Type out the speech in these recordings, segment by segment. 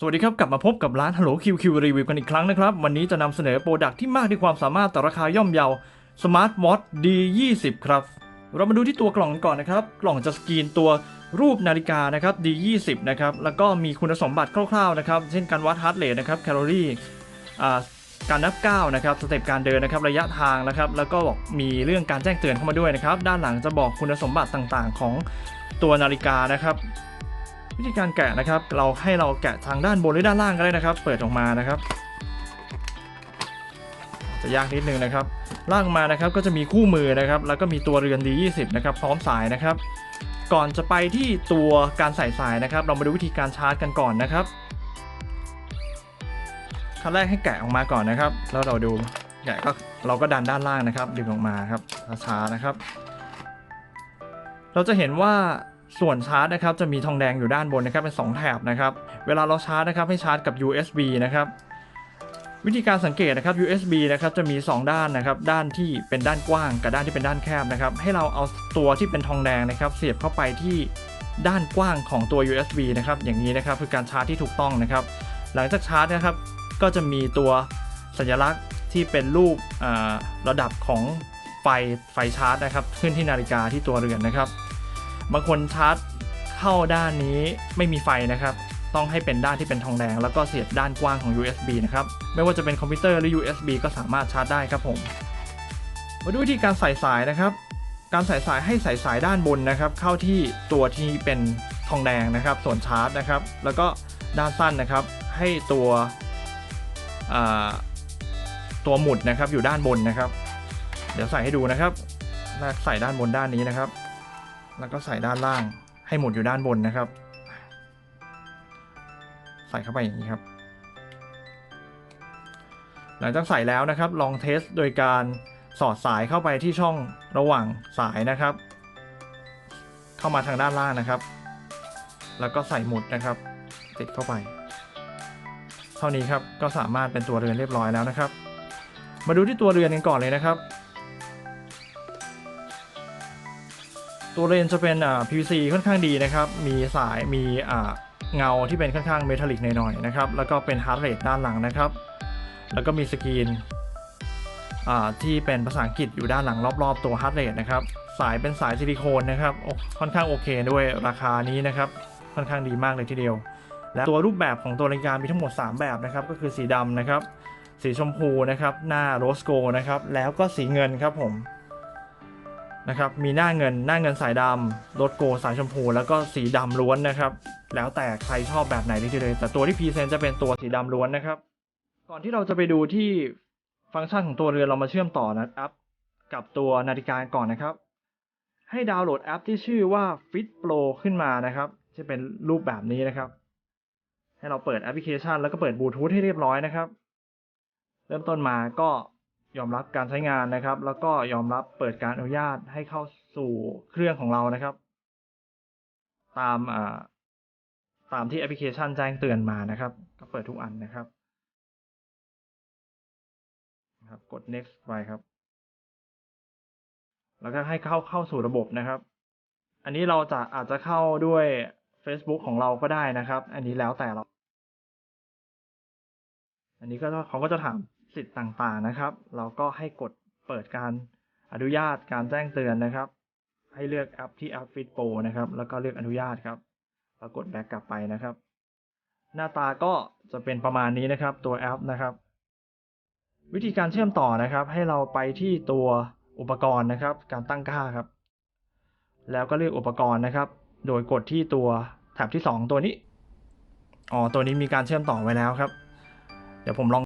สวัสดีครับ กลับมาพบกับร้าน Hello QQ Review กันอีกครั้งนะครับ วันนี้จะนำเสนอโปรดักที่มากด้วยความสามารถแต่ราคาย่อมเยา Smart Watch D20 ครับ เรามาดูที่ตัวกล่องกันก่อนนะครับ กล่องจะสกรีนตัวรูปนาฬิกานะครับ D20 นะครับ แล้วก็มีคุณสมบัติคร่าวๆนะครับ เช่นการวัดฮาร์ดเรทนะครับแคลอรี่การนับก้าวนะครับสเต็ปการเดินนะครับระยะทางนะครับ แล้วก็บอกมีเรื่องการแจ้งเตือนเข้ามาด้วยนะครับ ด้านหลังจะบอกคุณสมบัติต่างๆ ของตัวนาฬิกานะครับ วิธีการแกะนะครับ เราให้เราแกะทางด้านบนหรือด้านล่างก็ได้นะครับ เปิดออกมานะครับ จะยากนิดนึงนะครับ ล่างมานะครับก็จะมีคู่มือนะครับ แล้วก็มีตัวเรือน D20 นะครับ พร้อมสายนะครับ ก่อนจะไปที่ตัวการใส่สายนะครับ เรามาดูวิธีการชาร์จกันก่อนนะครับขั้นแรกให้แกะออกมาก่อนนะครับ แล้วเราดูแกะก็เราก็ดันด้านล่างนะครับดึงออกมาครับช้าๆนะครับ เราจะเห็นว่า ส่วนชาร์จนะครับจะมีทองแดงอยู่ด้านบนนะครับเป็น 2 แถบนะครับ เวลาเราชาร์จนะครับให้ชาร์จกับ USB นะครับวิธีการสังเกตนะครับ USB นะครับจะมี 2 ด้านนะครับด้านที่เป็นด้านกว้างกับด้านที่เป็นด้านแคบนะครับให้เราเอาตัวที่เป็นทองแดงนะครับเสียบเข้าไปที่ด้านกว้างของตัว USB นะครับอย่างนี้นะครับคือการชาร์จที่ถูกต้องนะครับ หลังจากชาร์จนะครับก็จะมีตัวสัญลักษณ์ที่เป็นรูประดับของไฟไฟชาร์จนะครับขึ้นที่นาฬิกาที่ตัวเรือนนะครับ บางคนชาร์จเข้าด้านนี้ไม่มีไฟนะครับ ต้องให้เป็นด้านที่เป็นทองแดง แล้วก็เสียบด้านกว้างของ USB นะครับ ไม่ว่าจะเป็นคอมพิวเตอร์หรือ USB ก็สามารถชาร์จได้ครับผม มาดูวิธีการใส่สายนะครับ การใส่สายให้ใส่สายด้านบนนะครับ เข้าที่ตัวที่เป็นทองแดงนะครับ ส่วนชาร์จนะครับ แล้วก็ด้านสั้นนะครับ ให้ตัวตัวหมุดนะครับอยู่ด้านบนนะครับ เดี๋ยวใส่ให้ดูนะครับใส่ด้านบนด้านนี้นะครับ แล้วก็ใส่ด้านล่างให้หมุดอยู่ด้านบนนะครับ ใส่เข้าไปอย่างนี้ครับ หลังจากใส่แล้วนะครับ ลองเทสโดยการสอดสายเข้าไปที่ช่องระหว่างสายนะครับ เข้ามาทางด้านล่างนะครับ แล้วก็ใส่หมุดนะครับ ติดเข้าไป เท่านี้ครับก็สามารถเป็นตัวเรือนเรียบร้อยแล้วนะครับ มาดูที่ตัวเรือนกันก่อนเลยนะครับ ตัวเรนจะเป็นอ่า PVC ค่อนข้างดีนะครับ มีสายมีอ่าเงาที่เป็นค่อนข้างเมทัลลิกหน่อยๆนะครับ แล้วก็เป็นฮาร์ดเรทด้านหลังนะครับ แล้วก็มีสกรีนอ่าที่เป็นภาษาอังกฤษอยู่ด้านหลังรอบๆ ตัวฮาร์ดเรทนะครับ สายเป็นสายซิลิโคนนะครับ ค่อนข้างโอเคด้วยราคานี้นะครับ ค่อนข้างดีมากเลยทีเดียว และตัวรูปแบบของตัวนาฬิกามีทั้งหมด 3 แบบนะครับ ก็คือสีดำนะครับ สีชมพูนะครับ หน้าโรสโกนะครับ แล้วก็สีเงินครับผม นะครับ มีหน้าเงินหน้าเงินสายดำรถโกสายชมพู แล้วก็สีดำล้วนนะครับ แล้วแต่ใครชอบแบบไหนได้เลย แต่ตัวที่พรีเซนต์จะเป็นตัวสีดำล้วนนะครับ ก่อนที่เราจะไปดูที่ฟังก์ชันของตัวเรือนเรามาเชื่อมต่อนะครับ กับตัวนาฬิกาก่อนนะครับ ให้ดาวน์โหลดแอปที่ชื่อว่า Fit Pro ขึ้นมานะครับจะเป็นรูปแบบนี้นะครับ ให้เราเปิดแอปพลิเคชัน แล้วก็เปิดบลูทูธให้เรียบร้อยนะครับ เริ่มต้นมาก็ ยอมรับการใช้งานนะครับ แล้วก็ยอมรับเปิดการอนุญาตให้เข้าสู่เครื่องของเรานะครับ ตามอ่าตามที่แอปพลิเคชันแจ้งเตือนมานะครับ ก็เปิดทุกอันนะครับครับกด next ไปครับ แล้วก็ให้เข้าเข้าสู่ระบบนะครับ อันนี้เราจะอาจจะเข้าด้วย Facebook ของเราก็ได้นะครับ อันนี้แล้วแต่เรา อันนี้ก็เขาก็จะถาม สิทธิ์ต่างๆนะครับ เราก็ให้กดเปิดการอนุญาตการแจ้งเตือนนะครับ ให้เลือกแอปที่แอป Fit Pro นะครับ แล้วก็เลือกอนุญาตครับแล้วกดแบ็กกลับไปนะครับ หน้าตาก็จะเป็นประมาณนี้นะครับ ตัวแอปนะครับ วิธีการเชื่อมต่อนะครับ ให้เราไปที่ตัวอุปกรณ์นะครับ การตั้งค่าครับ แล้วก็เลือกอุปกรณ์นะครับ โดยกดที่ตัวแถบที่ 2 ตัวนี้อ๋อตัวนี้มีการเชื่อมต่อไว้แล้วครับ เดี๋ยวผมลอง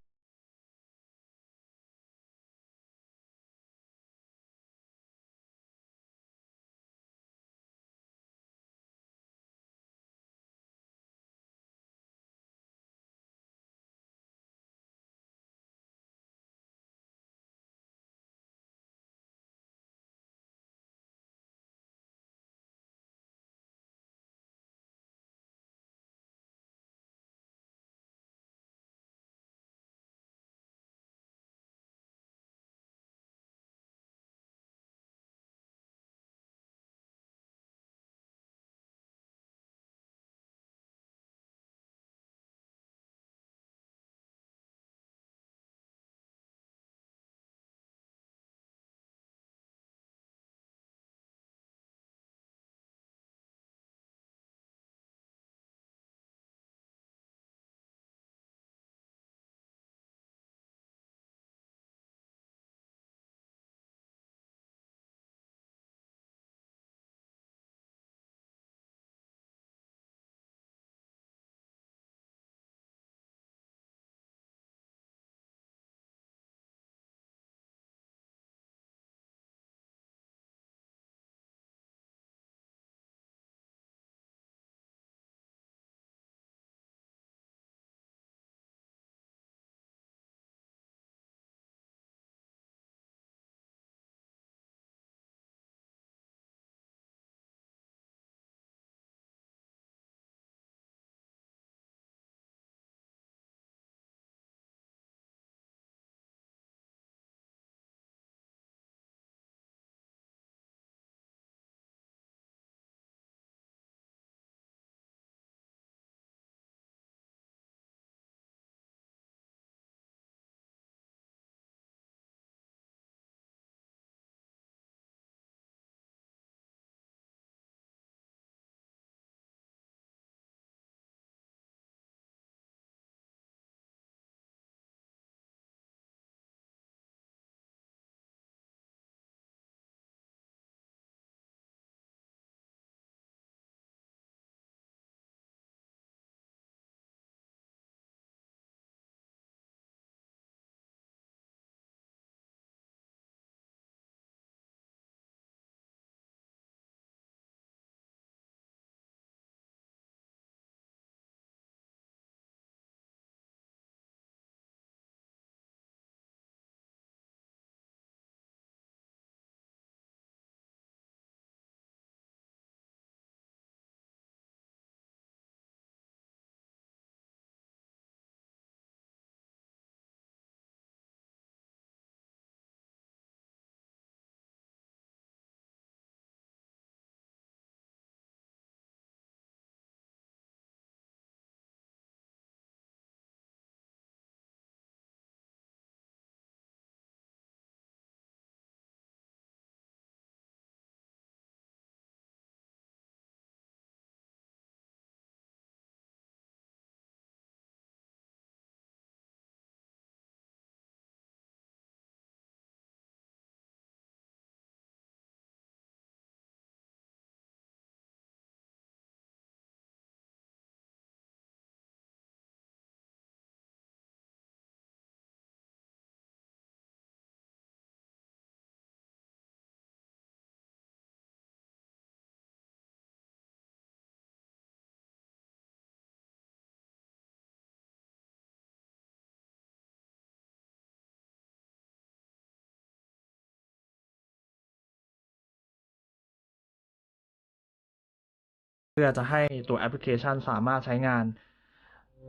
พื่อจะให้ตัวแอปพลิเคชันสามารถใช้งาน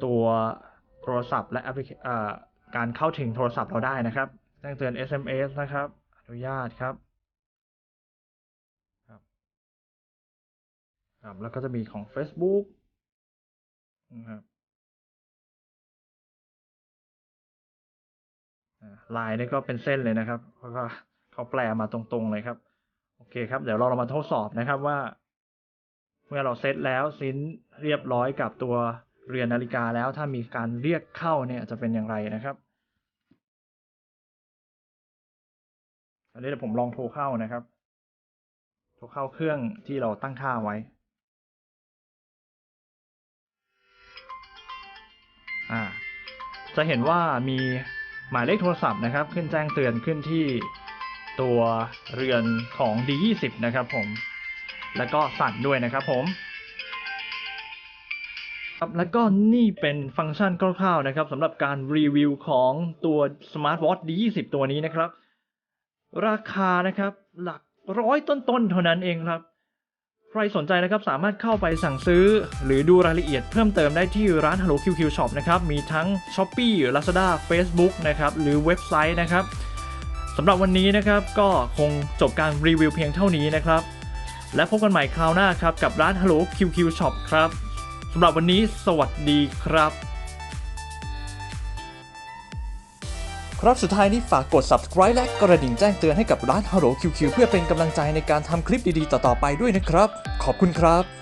ตัวโทรศัพท์และแอปพลิเคการเข้าถึงโทรศัพท์เราได้นะครับแจ้งเตือน SMS นะครับ อนุญาตครับครับครับแล้วก็จะมีของ Facebook นะครับไลน์นี่ก็เป็นเส้นเลยนะครับเพราะว่าเขาแปลมาตรงๆเลยครับ โอเคครับ เดี๋ยวเราเรามาทดสอบนะครับว่า มื่อเราเซตแล้วซินเรียบร้อยกับตัวเรือนนาฬิกาแล้วถ้ามีการเรียกเข้าเนี่ยจะเป็นอย่างไรนะครับอันนี้เดี๋ยวผมลองโทรเข้านะครับ โทรเข้าเครื่องที่เราตั้งค่าไว้ อ่า จะเห็นว่ามีหมายเลขโทรศัพท์นะครับ ขึ้นแจ้งเตือนขึ้นที่ตัวเรือนของ D20 นะครับผม แล้วก็สั่นด้วยนะครับผมครับแล้วก็นี่เป็นฟังก์ชันคร่าวๆนะครับสำหรับการรีวิวของตัว Smart Watch D20 ตัวนี้นะครับ ราคานะครับหลักร้อยต้นๆเท่านั้นเองครับ ใครสนใจนะครับสามารถเข้าไปสั่งซื้อ หรือดูรายละเอียดเพิ่มเติมได้ที่ร้าน Hello QQ Shop นะครับ มีทั้ง Shopee Lazada Facebook นะครับหรือเว็บไซต์นะครับสำหรับวันนี้นะครับก็คงจบการรีวิวเพียงเท่านี้นะครับ และพบกันใหม่คราวหน้าครับกับร้าน Hello QQ Shop ครับสำหรับวันนี้สวัสดีครับ ครับสุดท้ายนี้ฝากกด subscribe และกระดิ่งแจ้งเตือนให้กับร้าน Hello QQ เพื่อเป็นกำลังใจในการทำคลิปดีๆ ต่อๆไปด้วยนะครับ ขอบคุณครับ